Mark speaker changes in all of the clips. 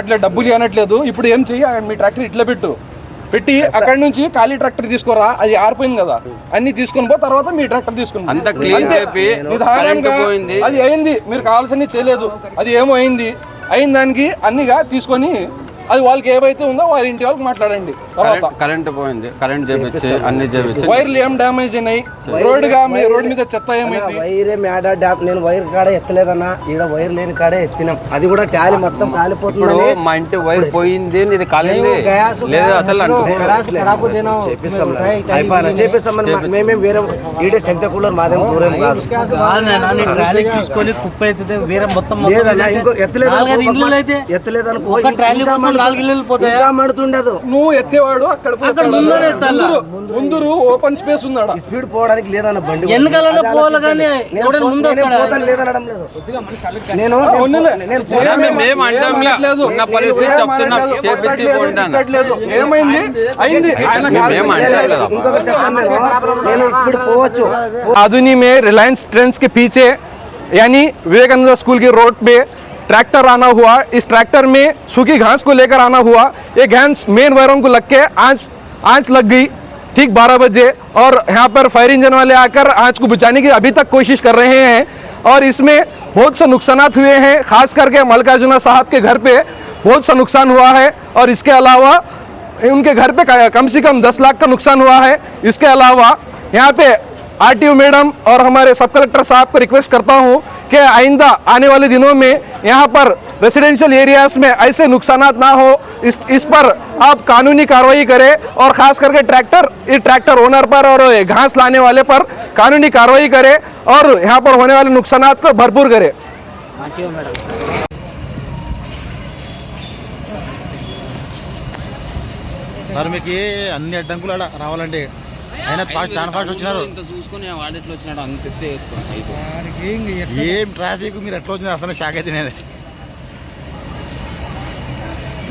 Speaker 1: అట్లే డబ్బులు అనట్లేదు ఇప్పుడు ఏం చెయ్యి? మీ ట్రాక్టర్ ఇట్లా పెట్టు. పెట్టి అక్కడి నుంచి ఖాళీ ట్రాక్టర్ తీసుకోరా? అది ఆరిపోయింది కదా. అన్ని తీసుకొని పో తర్వాత మీ ట్రాక్టర్ తీసుకుని.
Speaker 2: అంతా క్లీన్. చెప్పి
Speaker 1: నిదానంగా అది అయింది. మీరు కావాల్సింది చేయలేదు. అది ఏమో అయింది. అయిన దానికి అన్నిగా తీసుకొని అది వాళ్ళకి ఏవైతే ఉందో వాళ్ళ ఇంటి వాళ్ళకి మాట్లాడండి. తర్వాత
Speaker 2: కరెంట్ పోయింది. కరెంట్ చేపించి అన్ని చేపించి.
Speaker 1: వైర్లు ఏం డ్యామేజ్ అయినాయి? రోడ్గా మీ రోడ్ మీద చెత్త ఏమైంది?
Speaker 3: వైరే మేడ డ్యాప్ నేను వైర్ కాడ ఎత్తలేదన్నా ఈడ వైర్ లేని కాడే ఎత్తినాం. అది కూడా టాలీ మొత్తం
Speaker 2: ఇప్పుడు
Speaker 3: కాలిపోతుందని
Speaker 2: మా ఇంటి వైర్ పోయింది ఇది కాలింది. లేదు అసలు
Speaker 3: చేపిస్తాం అయిపోయినా చేపిస్తాం మరి. మేమేం వేరే ఈడే శక్తి కూలర్ మాదేం దూరం కాదు.
Speaker 4: తీసుకొని కుప్ప అయితే వేరే మొత్తం
Speaker 3: లేదన్నా ఇంకో ఎత్తలేదు ఎత్తలేదనుకో
Speaker 4: ఒక ట్రాలీ కోసం నాలుగు ఇళ్ళు పోతాయా?
Speaker 3: ఇంకా మడుతుండదు
Speaker 1: నువ్వు ఎత్తేవాడు అక్కడ
Speaker 4: అక్కడ ముందర ఎత్తాలా?
Speaker 1: ముందురు ఓపెన్ స్పేస్ ఉందాడ
Speaker 3: స్పీడ్ పోవడానికి లేదన్న బండి
Speaker 4: వెనకాలనే
Speaker 3: అది
Speaker 4: పోవాలి కానీ
Speaker 3: ఆలోచించండి. నేను
Speaker 4: ఎవడైనా
Speaker 3: పో-
Speaker 4: ముందు
Speaker 3: నేనేం
Speaker 4: వస్తాడా?
Speaker 3: పోతాను లేదనడం లేదు నేను
Speaker 1: ఉన్నలే.
Speaker 3: నేను- నేను
Speaker 1: ఏం
Speaker 3: పోతాను.
Speaker 1: ఏం
Speaker 2: మేము అంటాం లే.
Speaker 1: అనట్లేదు.
Speaker 2: ఉన్న పరిస్థితి
Speaker 1: ఏం
Speaker 2: చెప్తున్నాం.
Speaker 1: అనట్లేదు.
Speaker 2: చేపించి
Speaker 1: కొట్టట్లేదు,
Speaker 2: పోయిండాను.
Speaker 1: తిట్టట్లేదు. ఏమైంది అయింది ఆయన
Speaker 2: మేము
Speaker 1: కాల్సింది.
Speaker 2: అంటాం లేదా
Speaker 3: ఇంకొకటి చెప్తాను నేను నేను స్పీడ్ పోవచ్చు
Speaker 1: आधुनी में रिलायंस ट्रेंड्स के पीछे यानी विवेकानंद स्कूल की रोड पे ट्रैक्टर आना हुआ, इस ट्रैक्टर में सूखी घास को लेकर आना हुआ। ये घास मेन वायरों को लग के आँच आँच लग गई, ठीक 12 बजे। और यहाँ पर फायर इंजन वाले आकर आँच को बुझाने की अभी तक कोशिश कर रहे हैं। और इसमें बहुत से नुकसान हुए हैं, खास करके मल्काजुना साहब के घर पे बहुत सा नुकसान हुआ है। और इसके अलावा उनके घर पे कम से कम 10 लाख का नुकसान हुआ है। इसके अलावा यहाँ पे आरटीओ मैडम और हमारे सब कलेक्टर साहब को रिक्वेस्ट करता हूँ कि आइंदा आने वाले दिनों में यहाँ पर रेसिडेंशियल एरियाज में ऐसे नुकसान ना हो इस इस पर आप कानूनी कार्रवाई करें और खास करके ट्रैक्टर ये ट्रैक्टर ओनर पर और ये घास लाने वाले पर कानूनी कार्रवाई करें और यहाँ पर होने वाले नुकसान को भरपूर करें
Speaker 5: సార్ మీకు అన్ని అడ్డంకులు ఆడ రావాలంటే అయినా ఫాస్ట్ చాలా ఫాస్ట్ వచ్చినారు.
Speaker 2: ఇంత చూసుకొని వాడెట్లు వచ్చినాడు అంత ఎత్తే వేసుకోండి.
Speaker 5: ఏం ట్రాఫిక్ మీరు ఎట్లా వచ్చింది అసలు షాక్ అయితే నేను.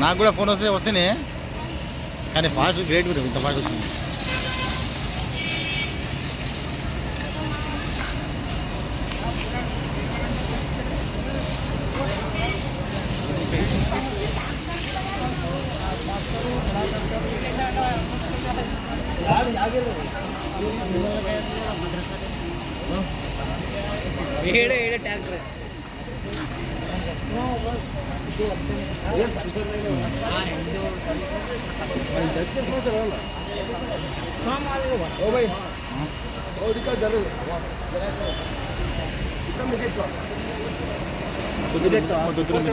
Speaker 5: నాకు కూడా ఫోన్ వస్తే వస్తేనే కానీ ఫాస్ట్ గ్రేట్ మీరు ఇంత ఫాస్ట్ వచ్చింది. కాదనా ఇక్కడ డాక్టర్ తీసుకొస్తే చెత్త గడ్డి తీసుకొస్తే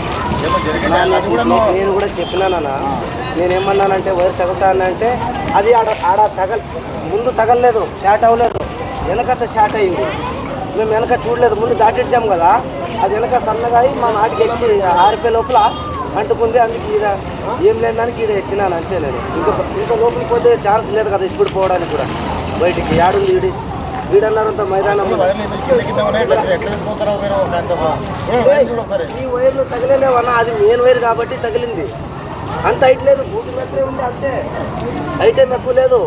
Speaker 3: నేను కూడా చెప్పినానన్నా నేనేమన్నానంటే వైర్ తగులుతానంటే అది ఆడ ఆడ తగల్ ముందు తగలలేదు షార్ట్ అవ్వలేదు. వెనకత షార్ట్ అయింది. మేము వెనక చూడలేదు. ముందు దాటిడ్చాం కదా. అది వెనక సన్నగా అయి మా నాటికి ఎక్కి ఆరిపోయే లోపల అంటుకుంది. అందుకే ఈడ ఏం లేని దానికి ఈడ ఎక్కినాను అంతే నేను. ఇంకా ఇంకా లోపలికి పోతే ఛాన్స్ లేదు కదా ఇప్పుడు పోవడానికి కూడా. బయటికి యాడుంది ఈడి. వీడన్నారంత మైదానం ఈ వైర్లు తగిలేవన్నా అది మెయిన్ వైర్ కాబట్టి తగిలింది. అంత హైట్ లేదు బూటి మెట్లే ఉంది అంతే. హైట్ ఏం ఎక్కువ లేదు.